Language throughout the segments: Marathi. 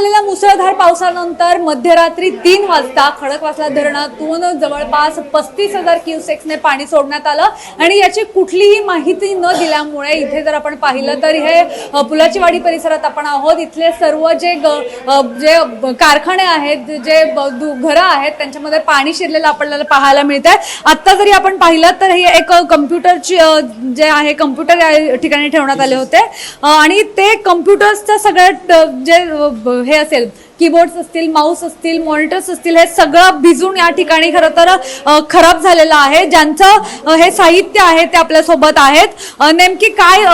झालेल्या मुसळधार पावसानंतर मध्यरात्री तीन वाजता खडकवासला धरणातून जवळपास पस्तीस हजार क्युसेक्सने पाणी सोडण्यात आलं. आणि याची कुठलीही माहिती न दिल्यामुळे इथे जर आपण पाहिलं तर हे पुलाचीवाडी पुलाची वाडी परिसरात आपण आहोत. इथले सर्व जे ग- जे कारखाने आहेत जे घरं आहेत त्यांच्यामध्ये पाणी शिरलेलं आपल्याला पाहायला मिळत आहे आता जरी आपण पाहिलं तर हे एक कम्प्युटरची जे आहे कम्प्युटर या ठिकाणी ठेवण्यात आले होते. आणि ते कम्प्युटर्सचं सगळ्यात जे हे असेल. कीबोर्ड्स असतील माऊस असतील मॉनिटर्स असतील हे सगळं भिजून या ठिकाणी खरं तर खराब झालेलं आहे. ज्यांचं हे साहित्य आहे ते आपल्यासोबत आहेत. नेमकी काय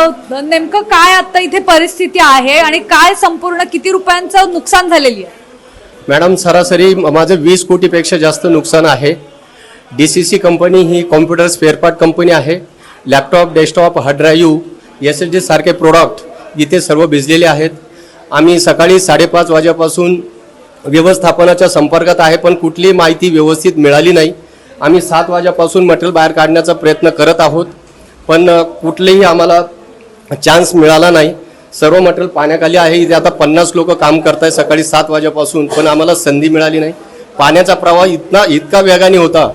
नेमकं काय आता इथे परिस्थिती आहे आणि काय संपूर्ण किती रुपयांचं नुकसान झालेली आहे? मॅडम सरासरी माझं वीस कोटीपेक्षा जास्त नुकसान आहे. डी सी सी कंपनी ही कॉम्प्युटर स्पेअरपार्ट कंपनी आहे. Laptop desktop hard drive S L G सारखे प्रोडक्ट इथे सर्व भिजलेले आहेत. आम्ही सकाळी साडेपाच वाजेपासून व्यवस्थापनाच्या संपर्कात आहे पण कुठलीही माहिती व्यवस्थित मिळाली नाही. आम्ही सात वाजेपासून मटेरियल बाहेर काढण्याचा प्रयत्न करत आहोत पण कुठलेही आम्हाला चान्स मिळाला नाही. सर्व मटेरियल पाण्याखाली आहे इथे आता पन्नास लोक काम करत आहे सकाळी सात वाजेपासून पण आम्हाला संधी मिळाली नाही. पाण्याचा प्रवाह इतना इतका वेगाने होता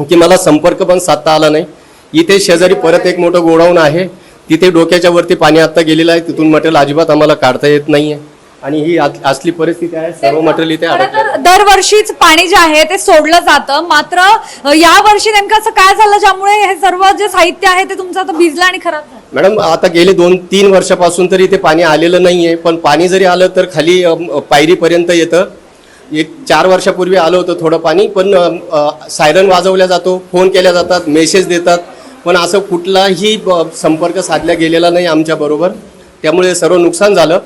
की मला संपर्क पण साधता आला नाही. इथे शेजारी परत एक मोठं गोडाऊन आहे तिथे डोक्याच्या वरती पाणी आता गेलेलं आहे तिथून मटेरियल अजिबात आम्हाला काढता येत नाहीये. आणि ही असली परिस्थिती आहे सर्व मटेरियल इथे खरं अडकलेलं आहे. तर दरवर्षीच पाणी जे आहे ते सोडलं जातं. मात्र अ, या वर्षी नेमकं असं काय झालं ज्यामुळे हे सर्व जे साहित्य आहे ते तुमचं आता भिजलं आणि खराब झालं? मॅडम आता गेले दोन तीन वर्षापासून तरी इथे पाणी आलेलं नाहीये. पण पाणी जरी आलं तर खाली अम, पायरीपर्यंत येतं. एक चार वर्षापूर्वी आलं होतं थोडं पाणी पण सायरन वाजवल्या जातो फोन केल्या जातात मेसेज देतात. पण असं कुठलाही ब- संपर्क साधला गेलेला नाही आमच्याबरोबर त्यामुळे सर्व नुकसान झालं.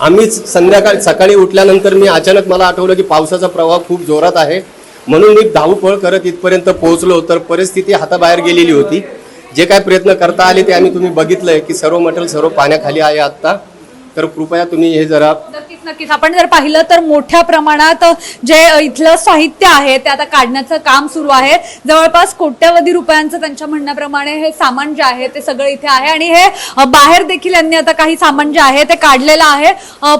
आम्हीच संध्याकाळी सकाळी उठल्यानंतर मी अचानक मला आठवलं की पावसाचा प्रवाह खूप जोरात आहे. म्हणून मी धावपळ करत इथपर्यंत पोहोचलो तर परिस्थिती हाताबाहेर गेलेली होती. जे काय प्रयत्न करता आले ते आम्ही तुम्ही बघितलंय की सर्व मटेरियल सर्व पाण्याखाली आहे आत्ता. तर कृपया तुम्ही हे जरा नक्कीच नक्कीच. आपण जर पाहिलं तर मोठ्या प्रमाणात जे इथलं साहित्य आहे ते आता काढण्याचं काम सुरू आहे. जवळपास कोट्यवधी रुपयांचं त्यांच्या म्हणण्याप्रमाणे हे सामान जे आहे ते सगळं इथे आहे. आणि हे बाहेर देखील यांनी आता काही सामान जे आहे ते काढलेलं आहे.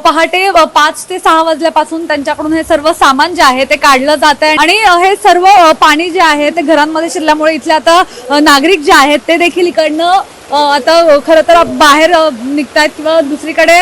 पहाटे पाच ते सहा वाजल्यापासून त्यांच्याकडून हे सर्व सामान जे आहे ते काढलं जात आहे. आणि हे सर्व पाणी जे आहे ते घरांमध्ये शिरल्यामुळे इथले आता नागरिक जे आहेत ते देखील इकडनं आता खरं तर बाहेर निघत आहेत किंवा दुसरीकडे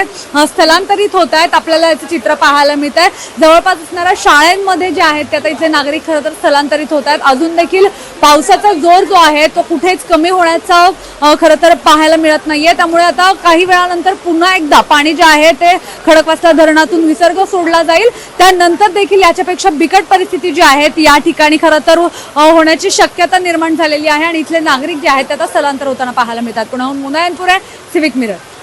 स्थलांतरित होत आहेत आपल्याला याचं चित्र पाहायला मिळत आहे जवळपास असणाऱ्या शाळांमध्ये जे आहेत ते आता इथले नागरिक खरं तर स्थलांतरित होत आहेत अजून देखील पावसाचा जोर जो आहे तो कुठेच कमी होण्याचा खरं तर पाहायला मिळत नाहीये. त्यामुळे आता काही वेळानंतर पुन्हा एकदा पाणी जे आहे ते खडकवासला धरणातून विसर्ग सोडला जाईल. त्यानंतर देखील याच्यापेक्षा बिकट परिस्थिती जी आहे ती या ठिकाणी खरं तर होण्याची शक्यता निर्माण झालेली आहे. आणि इथले नागरिक जे आहेत ते आता स्थलांतर होताना पाहायला मिळतात पुण्याहून मुनायनपूर आहे सिविक मिरर